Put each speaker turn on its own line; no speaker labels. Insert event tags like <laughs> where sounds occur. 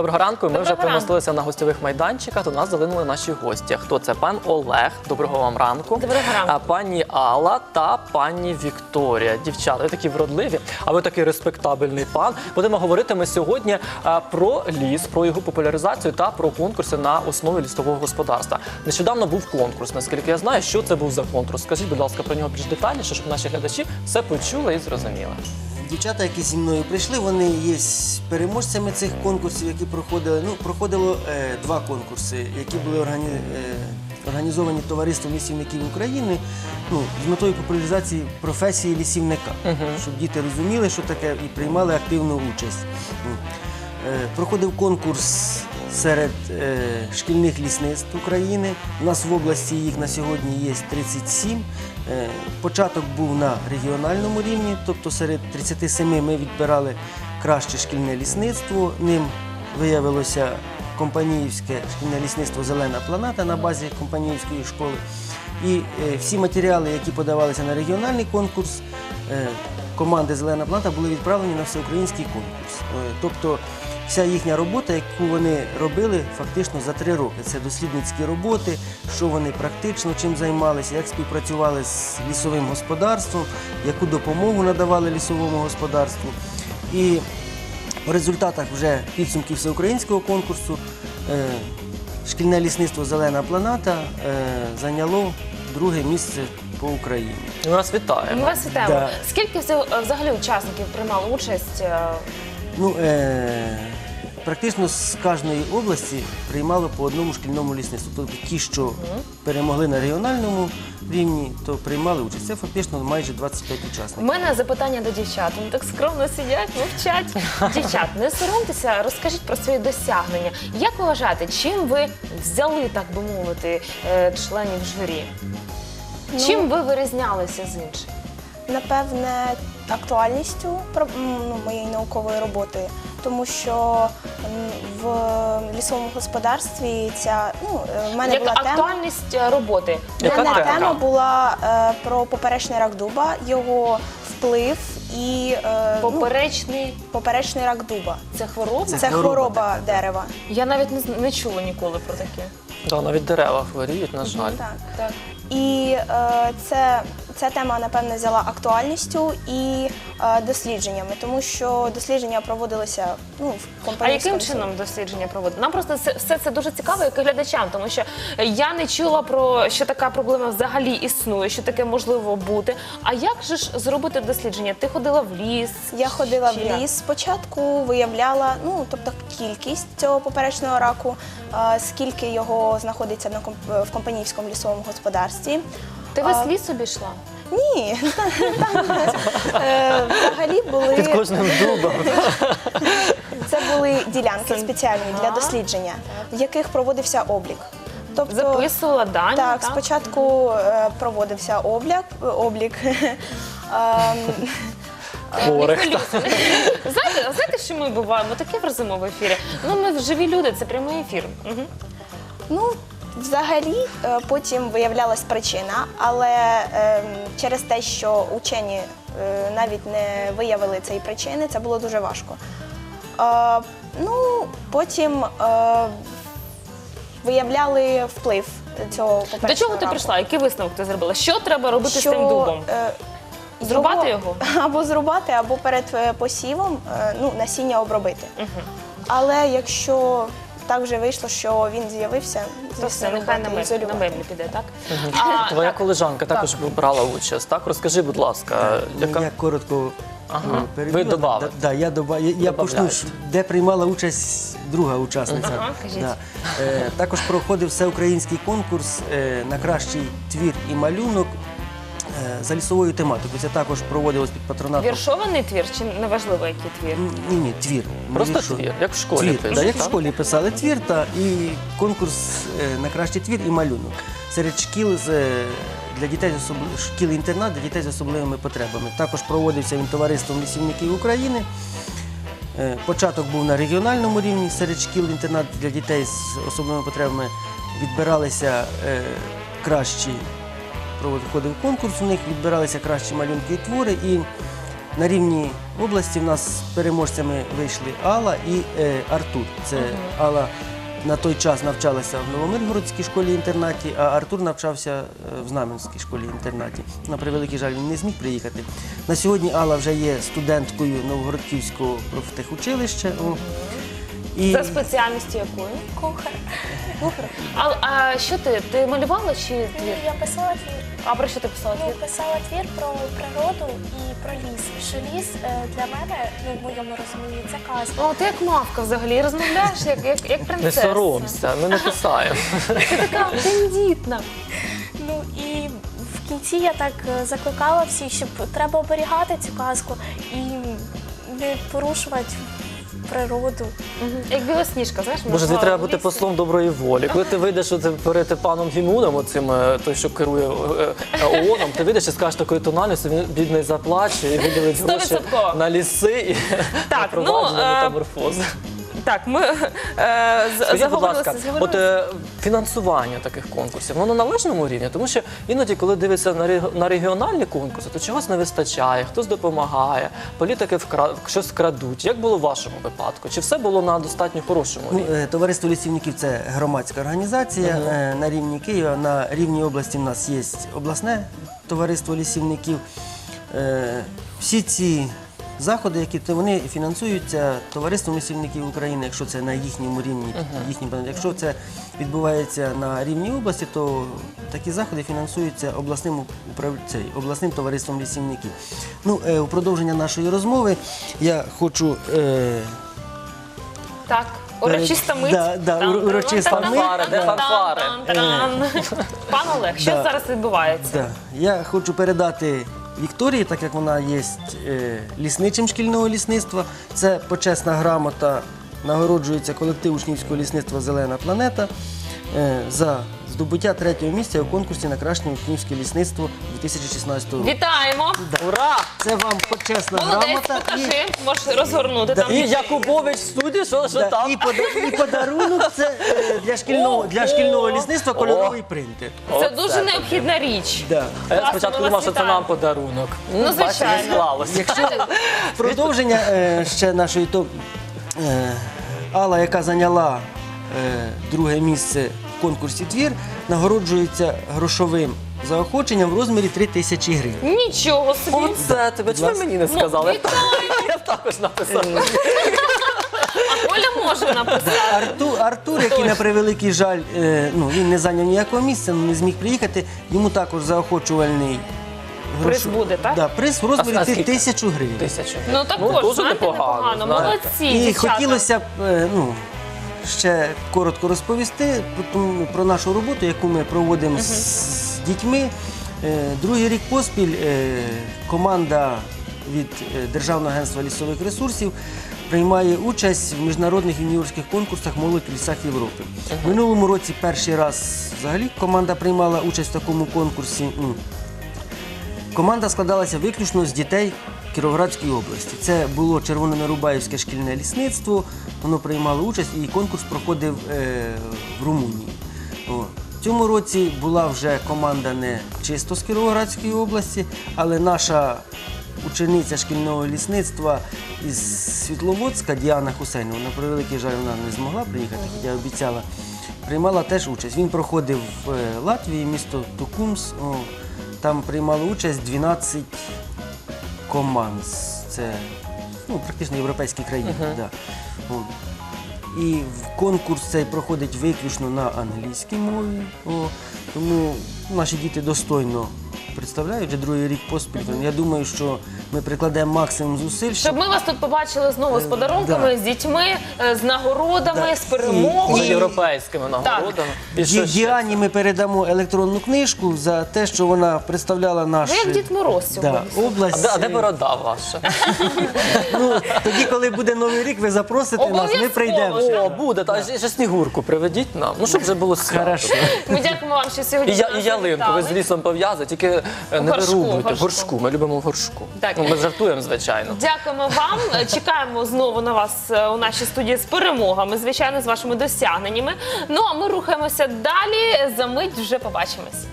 Доброго ранку. Ми
Доброго
вже примостилися на гостьових майданчиках. До нас залинули наші гості. Хто це? Пан Олег. Доброго вам ранку.
Доброго ранку.
А пані Алла та пані Вікторія. Дівчата, ви такі вродливі, а ви такий респектабельний пан. Будемо говорити ми сьогодні про ліс, про його популяризацію та про конкурси на основі лісового господарства. Нещодавно був конкурс. Наскільки я знаю, що це був за конкурс? Скажіть, будь ласка, про нього більш детальніше, щоб наші глядачі все почули і зрозуміли.
Дівчата, які зі мною прийшли, вони є переможцями цих конкурсів, які проходили. Ну, проходило е, два конкурси, які були органі... е, організовані товариством лісівників України ну, з метою популяризації професії лісівника, щоб діти розуміли, що таке, і приймали активну участь. Ну, е, проходив конкурс серед е, шкільних лісництв України. У нас в області їх на сьогодні є 37. Е, початок був на регіональному рівні, тобто серед 37 ми відбирали краще шкільне лісництво. Ним виявилося компаніївське шкільне лісництво Зелена планета на базі компаніївської школи. І е, всі матеріали, які подавалися на регіональний конкурс, команди Зелена планета були відправлені на всеукраїнський конкурс. Тобто вся їхня робота, яку вони робили фактично за три роки. Це дослідницькі роботи, що вони практично чим займалися, як співпрацювали з лісовим господарством, яку допомогу надавали лісовому господарству. І в результатах вже підсумків всеукраїнського конкурсу е, шкільне лісництво Зелена планета е, зайняло друге місце по Україні.
Ми вас
Ми вас вітаємо.
Да.
Скільки взагалі учасників приймали участь? е,
Ну, е, практично з кожної області приймало по одному шкільному лісництву. Тобто ті, що перемогли на регіональному рівні, то приймали участь. Це фактично майже 25
У
учасників.
мене запитання до дівчат. Вони так скромно сидять, мовчать. Дівчат, не соромтеся, розкажіть про свої досягнення. Як ви вважаєте, чим ви взяли, так би мовити, е, членів журі? Чим ви вирізнялися з інших?
Напевне, актуальністю про- м, ну, моєї наукової роботи, тому що в лісовому господарстві ця ну, е, в мене
Як
була тема.
актуальність роботи?
В
Яка
мене
тема?
тема була е, про поперечний рак дуба, його вплив і е, ну,
Поперечний
поперечний рак дуба.
це хвороба?
Це,
Це
хвороба,
хвороба
дерева.
Я навіть не, з- не чула ніколи про таке.
Да, навіть дерева хворіють, на жаль.
Так.
Так.
І е, це, ця тема, напевне, взяла актуальністю і е, дослідженнями, тому що дослідження проводилися ну, в
А яким чином дослідження проводити? Нам просто це- все це дуже цікаво, як і глядачам, тому що я не чула про що така проблема взагалі існує, що таке можливо бути. А як же ж зробити дослідження? Ти ходила в ліс?
Я ходила
Чи
в ліс спочатку, виявляла ну, тобто кількість цього поперечного раку, е, скільки його знаходиться на комп- в компанійському лісовому господарстві.
Ти весь
А,
ліс обійшла?
Ні, там е, взагалі
Під
були
кожним дубом.
це були ділянки спеціальні для дослідження, в яких проводився облік. Тобто
Записувала дані?
Так, спочатку е, проводився облік, облік. <laughs> Ем,
Хворих.
Знаєте, а знаєте, що ми буваємо? Таке в розумовому ефірі. Ну, ми живі люди, це прямий ефір. Угу.
Ну, взагалі, е, потім виявлялась причина, але ем, через те, що учені е, навіть не виявили цієї причини, це було дуже важко. Е, ну, потім виявляли вплив цього
До чого ти
раку.
прийшла? Який висновок ти зробила? Що треба робити з тим дубом? Зрубати його? <laughs>
Або зрубати, або перед посівом ну, насіння обробити. Але якщо так вже вийшло, що він з'явився,
То все, нехай на меблі, на меблі піде, так?
Твоя колежанка також брала участь. Так, розкажи, будь ласка,
Ну,
яка
Я коротко
Ага.
ну, перебила.
Ви добавите.
Да, да, я, доба... я, я почну, де приймала участь друга учасниця.
Ага, кажіть.
Да. Е, також проходив всеукраїнський конкурс е, на кращий твір і малюнок за лісовою тематикою. Це також проводилось під патронатом.
Віршований твір чи неважливо, який твір?
Ні, ні, твір. Не
Просто твір, як в школі
Твір,
пишуть,
да, як в школі писали твір та і конкурс е, на кращий твір і малюнок. Серед шкіл з, е, для дітей з особли... шкіл інтернат для дітей з особливими потребами. Також проводився він товариством лісівників України. Е, Початок був на регіональному рівні серед шкіл інтернат для дітей з особливими потребами відбиралися е, кращі, проходив конкурс, у них відбиралися кращі малюнки і твори. І на рівні області в нас переможцями вийшли Алла і е, Артур. Це Алла на той час навчалася в Новомиргородській школі-інтернаті, а Артур навчався е, в Знаменській школі-інтернаті. На превеликий жаль, він не зміг приїхати. На сьогодні Алла вже є студенткою Новгородківського профтехучилища. І
За спеціальністю якою?
Кухар.
А, а що ти? Ти малювала чи
Ні, я писала твір.
А про що ти писала
Ну, писала твір про природу і про ліс. Що ліс е, для мене, ну в моєму розумінні, це казка.
О, ти як мавка взагалі розмовляєш, як, як, як
Не
принцеса.
соромся, ми не писаємо.
Ти така тендітна.
Ну і в кінці я так е, закликала всіх, щоб треба оберігати цю казку і не порушувати природу.
Як білосніжка, знаєш?
Боже, тобі треба бути послом доброї волі. Коли ти вийдеш оце перед паном Гімуном, оцим, е, той, що керує е, е, ООНом, ти вийдеш і скажеш такою тональністю, він бідний заплаче і виділить гроші
Стовідсотково.
на ліси і <laughs> на
Так, ну,
провадження
е,
метаморфози.
Так, ми е, з-
Скажіть, будь
заговорилися,
ласка, от е, фінансування таких конкурсів, воно на належному рівні, тому що іноді, коли дивишся на, рег- на регіональні конкурси, то чогось не вистачає, хтось допомагає, політики вкра... щось крадуть. Як було в вашому випадку? Чи все було на достатньо хорошому
Ну,
рівні?
е, Товариство лісівників це громадська організація е, на рівні Києва. На рівні області в нас є обласне товариство лісівників. Е, Всі ці заходи, які то вони фінансуються товариством лісівників України, якщо це на їхньому рівні, їхній бренд. якщо це відбувається на рівні області, то такі заходи фінансуються обласним цей, обласним товариством лісівників. Ну, е, у продовження нашої розмови я хочу. Е,
Так, урочиста мить.
Да, да, ур- урочиста
Там,
мить.
Фанфари, де
там,
фанфари?
там, там. Пан Олег, що
Да.
зараз відбувається?
Да. Я хочу передати Вікторії, так як вона є е, лісничим шкільного лісництва. Це почесна грамота, нагороджується колектив учнівського лісництва Зелена планета е, за здобуття третього місця у конкурсі на краще учнівське лісництво 2016 року.
Вітаємо!
Ура!
Це вам почесна
Молодець,
грамота.
покажи, можеш розгорнути там.
І Якубович в студії, що, що
Да,
там?
і, пода- <laughs> і подарунок це е, для шкільного, для шкільного лісництва кольоровий принтер.
Це
Оце
дуже необхідна річ.
Да.
А я
Класно,
спочатку
ми
думав,
вас
що це
вітаємо.
нам подарунок.
Ну,
Бачите, не
звичайно.
склалося.
Якщо <laughs> продовження е, ще нашої, то е, Алла, яка зайняла е, друге місце конкурсі твір, нагороджується грошовим заохоченням в розмірі 3 тисячі гривень.
Нічого собі.
Оце тебе, чому мені не сказали?
Ну,
Я також написав.
А Коля може написати.
Артур, Артур, який на превеликий жаль, е, ну, він не зайняв ніякого місця, не зміг приїхати, йому також заохочувальний
Приз
грош-
буде, так?
Да, приз в розмірі
А- скільки?
тисячу гривень.
Тисячу.
Ну також, знаєте, непогано.
знаєте.
Молодці,
І
дівчата.
хотілося б е, ну, ще коротко розповісти про, нашу роботу, яку ми проводимо з, з дітьми. Е, Другий рік поспіль е, команда від е, Державного агентства лісових ресурсів приймає участь в міжнародних юніорських конкурсах Молодь в лісах Європи. В минулому році перший раз взагалі команда приймала участь в такому конкурсі. Команда складалася виключно з дітей Кіровоградської області. Це було Червононарубаївське шкільне лісництво. Воно приймало участь і конкурс проходив е, в Румунії. В цьому році була вже команда не чисто з Кіровоградської області, але наша учениця шкільного лісництва із Світловодська Діана Хусейнова, на превеликий жаль, вона не змогла приїхати, хоча обіцяла. Приймала теж участь. Він проходив в е, Латвії, місто Тукумс. Там приймало участь 12 команд. Це ну, практично європейські країни. Да. І в конкурс цей проходить виключно на англійській мові. О. Тому наші діти достойно представляють вже другий рік поспіль. Я думаю, що ми прикладемо максимум зусиль,
Щоб ми вас тут побачили знову з
Е,
подарунками,
да.
з дітьми, е, з нагородами,
Да.
з перемогою.
З європейськими нагородами. І що
Ді-
ще?
Діані ми передамо електронну книжку за те, що вона представляла наш
Ви як Дід Мороз
да,
сьогодні.
А
область.
де, а де борода ваша? <laughs>
Ну, тоді, коли буде новий рік, ви запросите нас, ми
Обов'язково.
прийдемо.
О, буде, та ще, ще снігурку приведіть нам. Ну, щоб вже було свято.
Хорошо.
Ми дякуємо вам, що сьогодні.
І, я,
до нас
і ялинку, ви з
завітали.
лісом пов'язуєте, тільки е, не
горшку,
вирубуйте.
горшку.
Горшку. Ми любимо горшку.
Так.
Ну, ми жартуємо, звичайно.
Дякуємо вам. <laughs> Чекаємо знову на вас е, у нашій студії з перемогами, звичайно, з вашими досягненнями. Ну а ми рухаємося далі. За мить вже побачимось.